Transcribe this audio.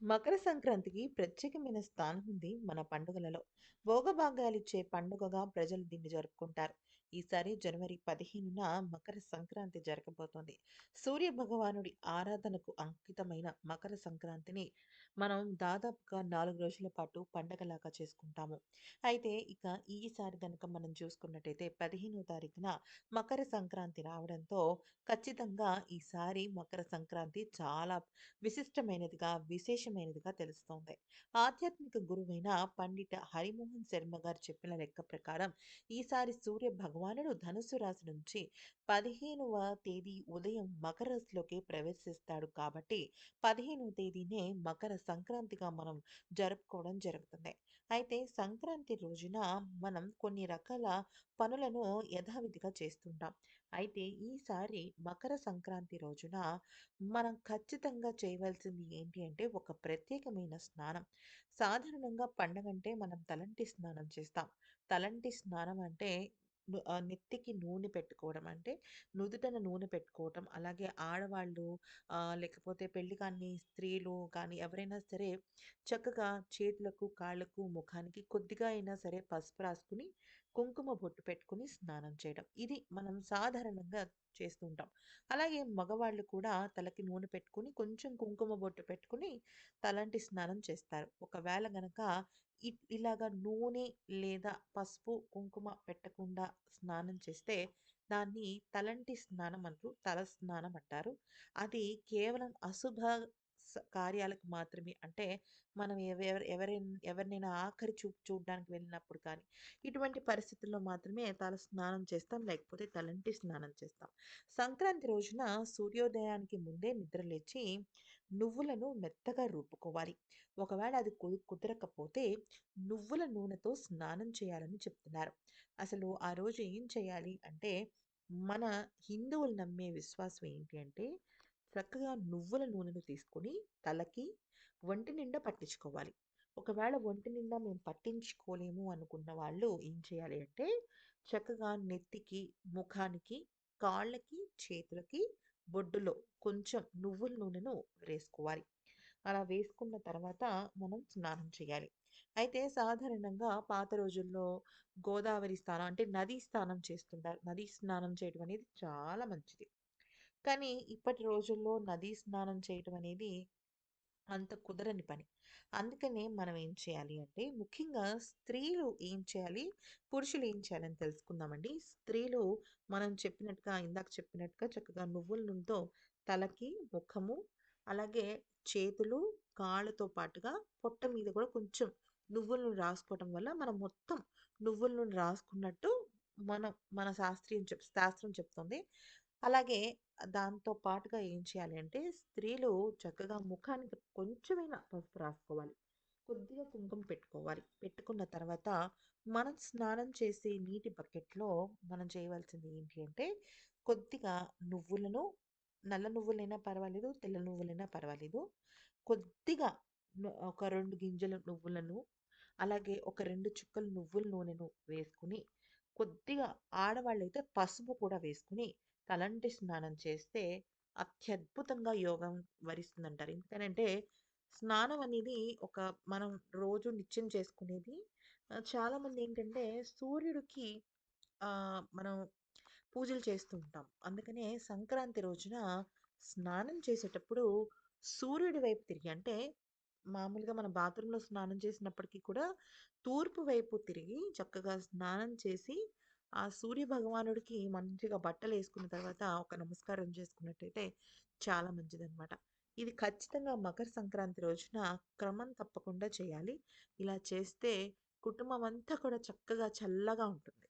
మకర సంక్రాంతికి ప్రత్యేకమైన స్థానం ఉంది మన పండుగలలో. భోగభాగాలిచ్చే పండుగగా ప్రజలు దీన్ని జరుపుకుంటారు. ఈసారి జనవరి 15న మకర సంక్రాంతి జరగబోతోంది. సూర్య భగవానుడి ఆరాధనకు అంకితమైన మకర సంక్రాంతిని మనం దాదాపుగా నాలుగు రోజుల పాటు పండగలాగా చేసుకుంటాము. అయితే ఇక ఈసారి కనుక మనం చూసుకున్నట్టయితే 15వ తారీఖున మకర సంక్రాంతి రావడంతో ఖచ్చితంగా ఈసారి మకర సంక్రాంతి చాలా విశిష్టమైనదిగా, విశేషమైనదిగా తెలుస్తోంది. ఆధ్యాత్మిక గురువైన పండిత హరిమోహన్ శర్మ గారు చెప్పిన లెక్క ప్రకారం ఈసారి సూర్య భగవాన్ భగవానుడు ధనుసు రాశి నుంచి 15వ తేదీ ఉదయం మకర రాశిలోకి ప్రవేశిస్తాడు కాబట్టి 15వ తేదీనే మకర సంక్రాంతిగా మనం జరుపుకోవడం జరుగుతుంది. అయితే సంక్రాంతి రోజున మనం కొన్ని రకాల పనులను యథావిధిగా చేస్తుంటాం. అయితే ఈసారి మకర సంక్రాంతి రోజున మనం ఖచ్చితంగా చేయవలసింది ఏంటి అంటే ఒక ప్రత్యేకమైన స్నానం. సాధారణంగా పండగంటే మనం తలంటి స్నానం చేస్తాం. తలంటి స్నానం అంటే నెత్తికి నూనె పెట్టుకోవడం. అంటే నుదుటన నూనె పెట్టుకోవటం. అలాగే ఆడవాళ్ళు లేకపోతే పెళ్ళి కాని స్త్రీలు కానీ ఎవరైనా సరే చక్కగా చేతులకు, కాళ్ళకు, ముఖానికి కొద్దిగా అయినా సరే పసుపు రాసుకుని కుంకుమ బొట్టు పెట్టుకొని స్నానం చేయడం. ఇది మనం సాధారణంగా చేస్తూ ఉంటాం. అలాగే మగవాళ్ళు కూడా తలకి నూనె పెట్టుకొని, కొంచెం కుంకుమ బొట్టు పెట్టుకుని తలంటి స్నానం చేస్తారు. ఒకవేళ గనక ఇ నూనె లేదా పసుపు, కుంకుమ పెట్టకుండా స్నానం చేస్తే దాన్ని తలంటి స్నానం అంటారు తల స్నానం అంటారు. అది కేవలం అశుభ కార్యాలకు మాత్రమే అంటే మనం ఎవరి ఎవరి ఎవరినైనా ఆఖరి చూపు చూడడానికి వెళ్ళినప్పుడు కానీ, ఇటువంటి పరిస్థితుల్లో మాత్రమే తల స్నానం చేస్తాం. లేకపోతే తలంటి స్నానం చేస్తాం. సంక్రాంతి రోజున సూర్యోదయానికి ముందే నిద్ర లేచి నువ్వులను మెత్తగా రూపుకోవాలి ఒకవేళ అది కు కుదరకపోతే నువ్వుల నూనెతో స్నానం చేయాలని చెప్తున్నారు. అసలు ఆ రోజు ఏం చేయాలి అంటే మన హిందువులు నమ్మే విశ్వాసం ఏంటి అంటే చక్కగా నువ్వుల నూనెను తీసుకొని తలకి, ఒంటి నిండా పట్టించుకోవాలి. ఒకవేళ ఒంటి నిండా మేము పట్టించుకోలేము అనుకున్న వాళ్ళు ఏం చేయాలి అంటే చక్కగా నెత్తికి, ముఖానికి, కాళ్ళకి, చేతులకి బొడ్డులో కొంచెం నువ్వుల నూనెను వేసుకోవాలి. అలా వేసుకున్న తర్వాత మనం స్నానం చేయాలి. అయితే సాధారణంగా పాత రోజుల్లో గోదావరి స్నానం అంటే నదీ స్నానం చేస్తుంటారు. నదీ స్నానం చేయడం అనేది చాలా మంచిది. కానీ ఇప్పటి రోజుల్లో నదీ స్నానం చేయటం అనేది అంత కుదరని పని. అందుకనే మనం ఏం చేయాలి అంటే ముఖ్యంగా స్త్రీలు ఏం చేయాలి, పురుషులు ఏం చేయాలని తెలుసుకుందామండి. స్త్రీలు మనం చెప్పినట్టుగా ఇందాక చెప్పినట్టుగా చక్కగా నువ్వుల నూనెతో తలకి, ముఖము, అలాగే చేతులు, కాళ్ళతో పాటుగా పొట్ట మీద కూడా కొంచెం నువ్వుల నూనె రాసుకోవటం వల్ల మనం మొత్తం నువ్వుల నూనె రాసుకున్నట్టు మనం మన శాస్త్రీయం చెప్ శాస్త్రం చెప్తుంది. అలాగే దాంతో పాటుగా ఏం చేయాలి అంటే స్త్రీలు చక్కగా ముఖానికి కొంచెమైనా పసుపు రాసుకోవాలి. కొద్దిగా కుంకుమ పెట్టుకోవాలి. పెట్టుకున్న తర్వాత మనం స్నానం చేసే నీటి బకెట్‌లో మనం చేయవలసింది ఏంటి అంటే కొద్దిగా నువ్వులను నల్ల నువ్వులైనా పర్వాలేదు, తెల్ల నువ్వులైనా పర్వాలేదు. కొద్దిగా ఒక రెండు గింజల నువ్వులను, అలాగే ఒక రెండు చుక్కల నువ్వుల నూనెను వేసుకొని, కొద్దిగా ఆడవాళ్ళైతే పసుపు కూడా వేసుకుని తలంటి స్నానం చేస్తే అత్యద్భుతంగా యోగం వరిస్తుందంటారు. ఎందుకనంటే స్నానం అనేది ఒక మనం రోజు నిత్యం చేసుకునేది. చాలామంది ఏంటంటే సూర్యుడికి మనం పూజలు చేస్తూ ఉంటాం. అందుకనే సంక్రాంతి రోజున స్నానం చేసేటప్పుడు సూర్యుడి వైపు తిరిగి అంటే మామూలుగా మన బాత్రూంలో స్నానం చేసినప్పటికీ కూడా తూర్పు వైపు తిరిగి చక్కగా స్నానం చేసి, ఆ సూర్య భగవానుడికి మంచిగా బట్టలు వేసుకున్న తర్వాత ఒక నమస్కారం చేసుకున్నట్టయితే చాలా మంచిదన్నమాట ఇది ఖచ్చితంగా మకర సంక్రాంతి రోజున క్రమం తప్పకుండా చేయాలి. ఇలా చేస్తే కుటుంబం అంతా కూడా చక్కగా చల్లగా ఉంటుంది.